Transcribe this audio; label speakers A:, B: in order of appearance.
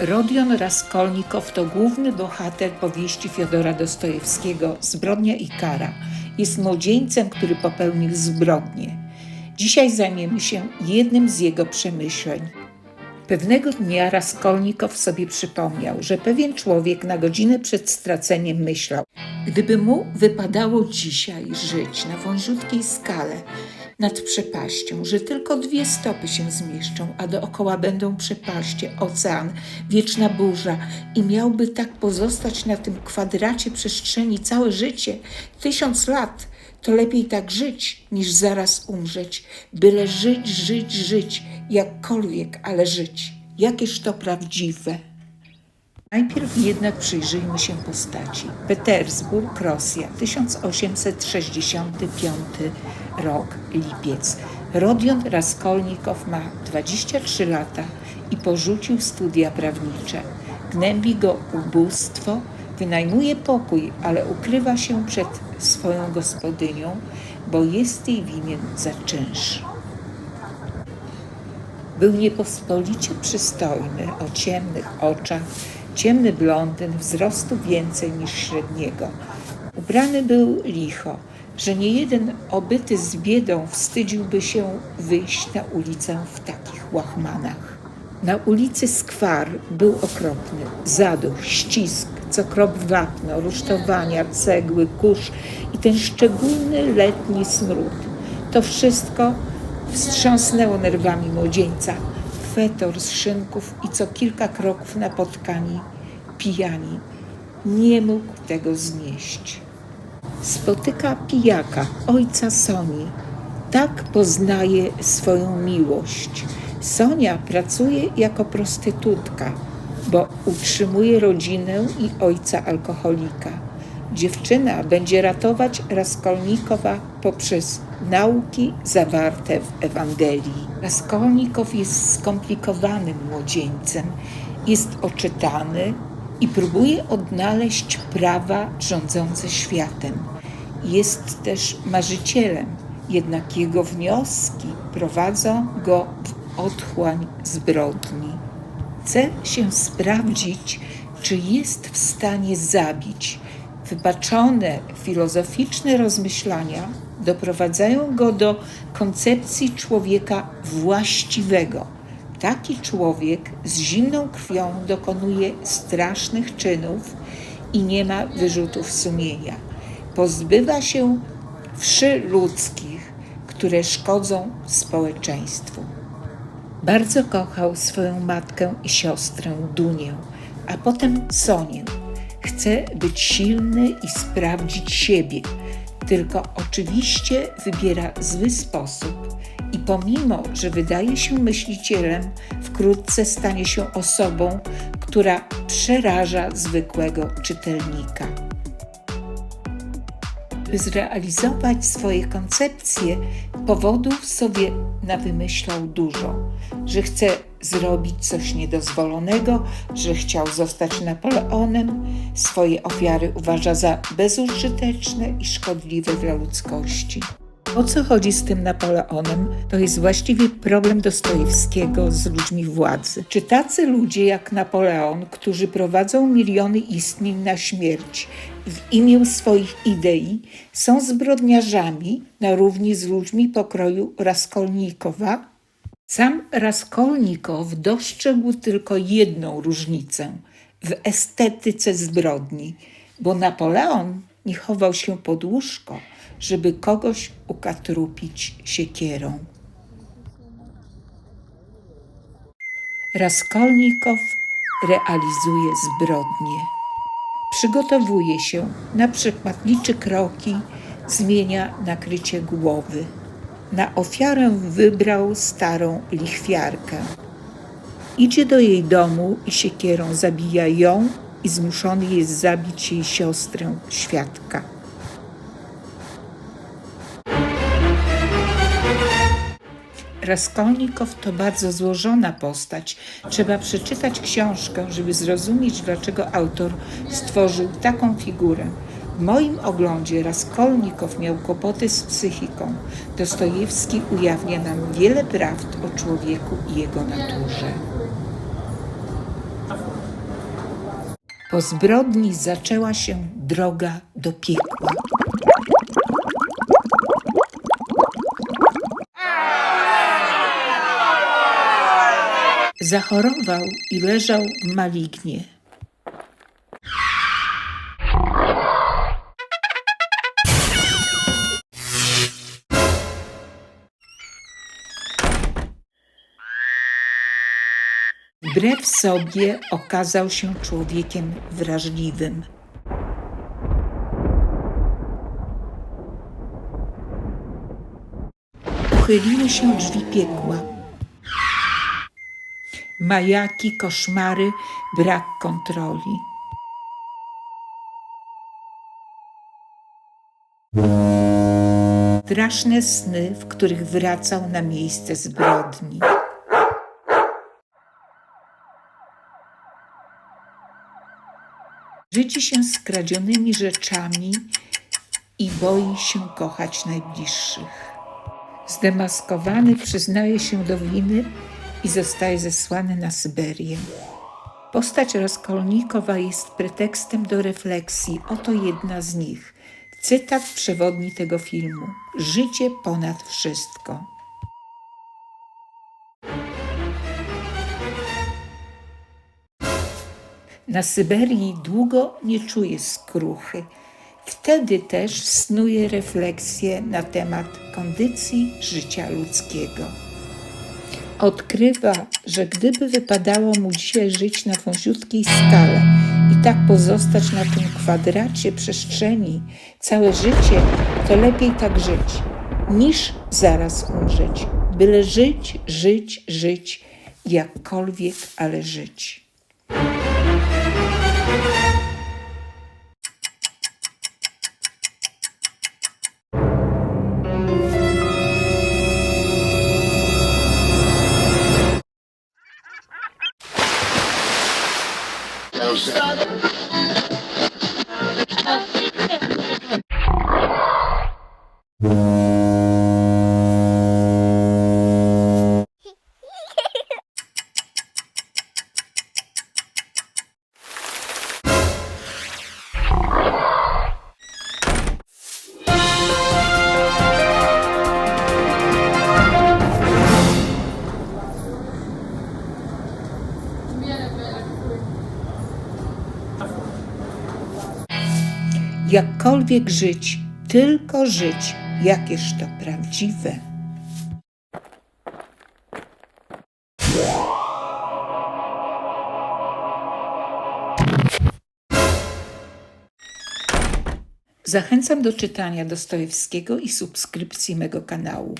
A: Rodion Raskolnikow to główny bohater powieści Fiodora Dostojewskiego Zbrodnia i kara. Jest młodzieńcem, który popełnił zbrodnię. Dzisiaj zajmiemy się jednym z jego przemyśleń. Pewnego dnia Raskolnikow sobie przypomniał, że pewien człowiek na godzinę przed straceniem myślał, gdyby mu wypadało dzisiaj żyć na wąziutkiej skale nad przepaścią, że tylko dwie stopy się zmieszczą, a dookoła będą przepaście, ocean, wieczna burza i miałby tak pozostać na tym kwadracie przestrzeni całe życie, tysiąc lat, to lepiej tak żyć, niż zaraz umrzeć, byle żyć, żyć, żyć, jakkolwiek, ale żyć. Jakież to prawdziwe. Najpierw jednak przyjrzyjmy się postaci. Petersburg, Rosja, 1865 rok, lipiec. Rodion Raskolnikow ma 23 lata i porzucił studia prawnicze. Gnębi go ubóstwo, wynajmuje pokój, ale ukrywa się przed swoją gospodynią, bo jest jej winien za czynsz. Był niepospolicie przystojny, o ciemnych oczach, ciemny blondyn, wzrostu więcej niż średniego. Ubrany był licho, że nie jeden obyty z biedą wstydziłby się wyjść na ulicę w takich łachmanach. Na ulicy Skwar był okropny, zaduch, ścisk, co wapno, rusztowania, cegły, kurz i ten szczególny letni smród. To wszystko wstrząsnęło nerwami młodzieńca. Fetor z szynków i co kilka kroków napotkani, pijani. Nie mógł tego znieść. Spotyka pijaka, ojca Soni. Tak poznaje swoją miłość. Sonia pracuje jako prostytutka, bo utrzymuje rodzinę i ojca alkoholika. Dziewczyna będzie ratować Raskolnikowa poprzez nauki zawarte w Ewangelii. Raskolnikow jest skomplikowanym młodzieńcem, jest oczytany i próbuje odnaleźć prawa rządzące światem. Jest też marzycielem, jednak jego wnioski prowadzą go w otchłań zbrodni. Chce się sprawdzić, czy jest w stanie zabić. Wybaczone filozoficzne rozmyślania doprowadzają go do koncepcji człowieka właściwego. Taki człowiek z zimną krwią dokonuje strasznych czynów i nie ma wyrzutów sumienia. Pozbywa się wszy ludzkich, które szkodzą społeczeństwu. Bardzo kochał swoją matkę i siostrę Dunię, a potem Sonię. Chce być silny i sprawdzić siebie, tylko oczywiście wybiera zły sposób i pomimo, że wydaje się myślicielem, wkrótce stanie się osobą, która przeraża zwykłego czytelnika. By zrealizować swoje koncepcje, powodów sobie nawymyślał dużo, że chce zrobić coś niedozwolonego, że chciał zostać Napoleonem, swoje ofiary uważa za bezużyteczne i szkodliwe dla ludzkości. O co chodzi z tym Napoleonem? To jest właściwie problem Dostojewskiego z ludźmi władzy. Czy tacy ludzie jak Napoleon, którzy prowadzą miliony istnień na śmierć w imię swoich idei, są zbrodniarzami na równi z ludźmi pokroju Raskolnikowa? Sam Raskolnikow dostrzegł tylko jedną różnicę w estetyce zbrodni, bo Napoleon nie chował się pod łóżko, żeby kogoś ukatrupić siekierą. Raskolnikow realizuje zbrodnie. Przygotowuje się, na przykład liczy kroki, zmienia nakrycie głowy. Na ofiarę wybrał starą lichwiarkę. Idzie do jej domu i siekierą zabija ją i zmuszony jest zabić jej siostrę, świadka. Raskolnikow to bardzo złożona postać. Trzeba przeczytać książkę, żeby zrozumieć, dlaczego autor stworzył taką figurę. W moim oglądzie Raskolnikow miał kłopoty z psychiką. Dostojewski ujawnia nam wiele prawd o człowieku i jego naturze. Po zbrodni zaczęła się droga do piekła. Zachorował i leżał w malignie. Wbrew sobie okazał się człowiekiem wrażliwym. Uchyliły się drzwi piekła. Majaki, koszmary, brak kontroli. Straszne sny, w których wracał na miejsce zbrodni. Żydzi się skradzionymi rzeczami i boi się kochać najbliższych. Zdemaskowany przyznaje się do winy i zostaje zesłany na Syberię. Postać Raskolnikowa jest pretekstem do refleksji. Oto jedna z nich. Cytat przewodni tego filmu. Życie ponad wszystko. Na Syberii długo nie czuje skruchy. Wtedy też snuje refleksję na temat kondycji życia ludzkiego. Odkrywa, że gdyby wypadało mu dzisiaj żyć na wąziutkiej skale i tak pozostać na tym kwadracie przestrzeni całe życie, to lepiej tak żyć, niż zaraz umrzeć. Byle żyć, żyć, żyć, jakkolwiek, ale żyć. Jakkolwiek żyć, tylko żyć, jakież to prawdziwe. Zachęcam do czytania Dostojewskiego i subskrypcji mego kanału.